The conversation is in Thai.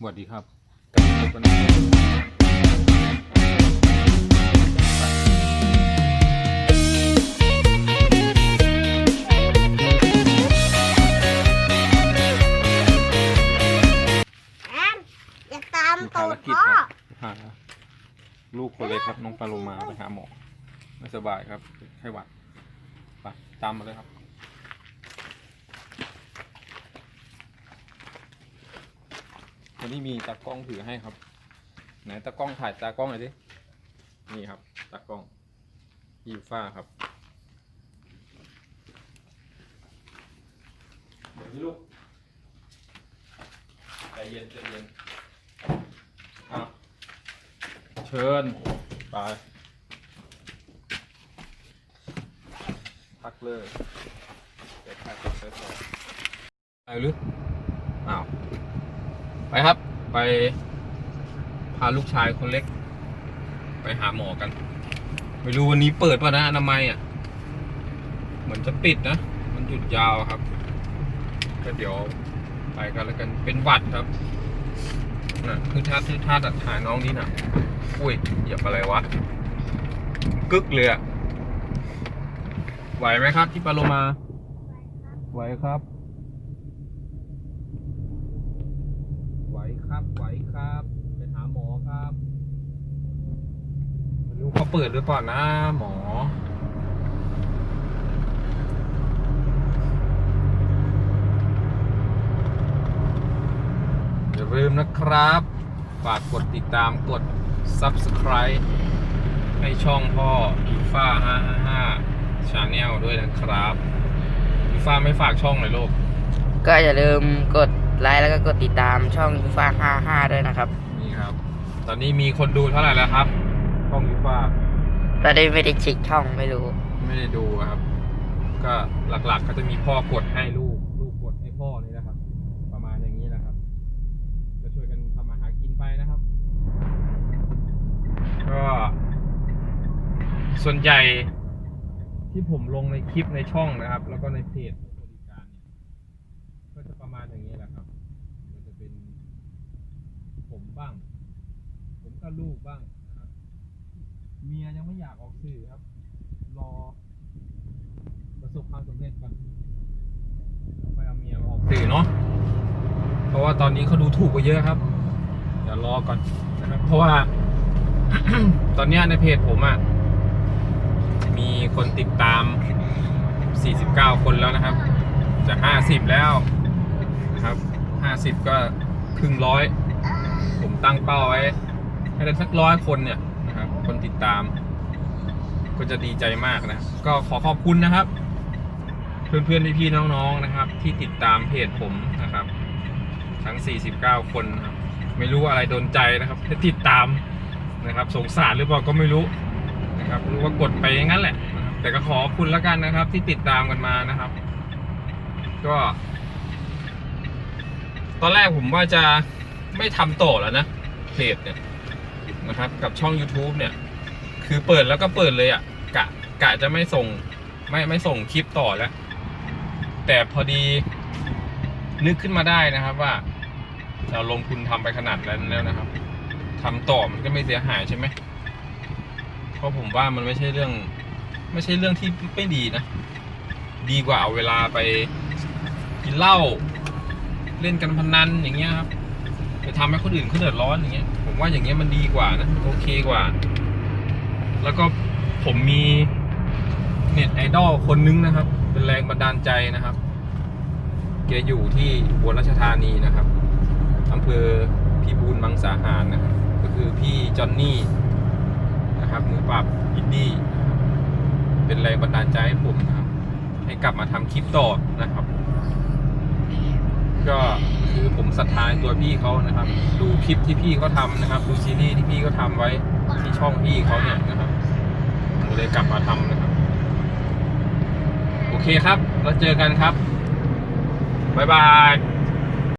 สวัสดีครับกลับมาพบกันอีกแอนอย่าตามมีตูภารดกิจพ่อครับพาลูกคนเล็กครับ น้องปลาโลมาไปหาหมอไม่สบายครับไข้หวัดไปตามมาเลยครับ วันนี้มีตากล้องถือให้ครับ ไหนตากล้องถ่ายตากล้องหน่อยดินี่ครับตากล้องพี่ยูฟ้าครับเดี๋ยวพี่ลูกใจเย็นใจเย็นอะเชิญไปพักเลยเดี๋ยวถ่ายต่อไปต่อไปหรืออ้าว ไปครับ ไปพาลูกชายคนเล็ก ไปหาหมอกัน ไม่รู้วันนี้เปิดป่ะนะอนามัยอะ เหมือนจะปิดนะ มันหยุดยาวครับ ก็เดี๋ยวไปกันแล้วกันเป็นหวัดครับน่ะคือท่าคือท่าตัดถ่ายน้องนี่นะอุ้ยเหยียบอะไรวะ กึกเลยอะไหวไหมครับที่ปาโลมา ไหวครับ ไหว ครับไหวครับ ไปหาหมอครับไม่รู้เขาเปิดหรือเปล่านะหมอ อย่าลืมนะครับ ฝากกดติดตามกด Subscribe ให้ช่องพ่ออีฟ้า555 Channel ด้วยนะครับอีฟ้าไม่ฝากช่องเลยลูก ก็อย่าลืมกด ไลค์แล้วก็กดติดตามช่องยูฟ่า55 ด้วยนะครับ นี่ครับ ตอนนี้มีคนดูเท่าไหร่แล้วครับช่องอีฟ้าตอนนี้ไม่ได้เช็คช่องไม่รู้ ไม่ได้ดูครับ ก็หลักๆก็จะมีพ่อกดให้ลูก ลูกกดให้พ่อนี่นะครับ ประมาณอย่างนี้นะครับก็ช่วยกันทำมาหากินไปนะครับ ก็ ส่วนใหญ่ที่ผมลงในคลิปในช่องนะครับ แล้วก็ในเพจบริการเนี่ยก็จะประมาณอย่างนี้แหละครับก็จะเป็นผม บ้าง ผมก็ลูกบ้างนะครับเมียยังไม่อยากออกสื่อครับ รอ ประสบความสำเร็จก่อนแล้วไปเอาเมียมาออกสื่อเนาะเพราะว่าตอนนี้เขาดูถูกไปเยอะครับ เดี๋ยวรอก่อนนะครับ เพราะว่า ตอนเนี้ยในเพจผมอะ่ะมีคนติดตาม 49 คนแล้วนะครับ จะ 50 แล้วนะครับ 50 ก็ครึ่งร้อย ผมตั้งเป้าไว้ให้ได้สักร้อยคนเนี่ยนะครับคนติดตาม ก็จะดีใจมากนะ ก็ขอขอบคุณนะครับ เพื่อนๆพี่ๆน้องๆนะครับ ที่ติดตามเพจผมนะครับ ทั้ง 49 คนนะครับไม่รู้อะไรโดนใจนะครับที่ติดตามนะครับ สงสารหรือเปล่าก็ไม่รู้นะครับรู้ว่ากดไปอย่างนั้นแหละนะครับแต่ก็ขอบคุณแล้วกันนะครับ ที่ติดตามกันมานะครับ ก็ ตอนแรกผมว่าจะ ไม่ทำต่อแล้วนะเพจเนี่ยนะครับกับช่อง YouTube เนี่ย คือเปิดแล้วก็เปิดเลยอะ่ะกะกะจะไม่ส่งไม่ไม่ส่งคลิปต่อแล้ว แต่พอดีนึกขึ้นมาได้นะครับว่า เราลงทุนทำไปขนาดนั้นแล้วนะครับทำต่อมันก็ไม่เสียหายใช่ไหมเพราะผมว่ามันไม่ใช่เรื่อง ไม่ใช่เรื่องที่ไม่ดีนะ ดีกว่าเอาเวลาไปกินเหล้าเล่นกันพนันอย่างเงี้ยครับ ไปทำให้คนอื่นเขาเดือดร้อนอย่างเงี้ย ผมว่าอย่างเงี้ยมันดีกว่านะโอเคกว่า แล้วก็ผมมีเน็ตไอดอลคนนึงนะครับ เป็นแรงบันดาลใจนะครับแกอยู่ที่อุบลราชธานีนะครับอำเภอพิบูลมังสาหารนะครับ ก็คือพี่จอนนี่นะครับมือปราบอินดี้เป็นแรงบันดาลใจให้ผมนะครับ ให้กลับมาทำคลิปต่อนะครับ ก็ ผมศรัทธาในตัวพี่เขานะครับ ดูคลิปที่พี่เขาทำนะครับ ดูซีรีส์ที่พี่เขาทำไว้ที่ช่องพี่เขาเนี่ยนะครับผมเลยกลับมาทำนะครับ โอเคครับ แล้วเจอกันครับบ๊ายบาย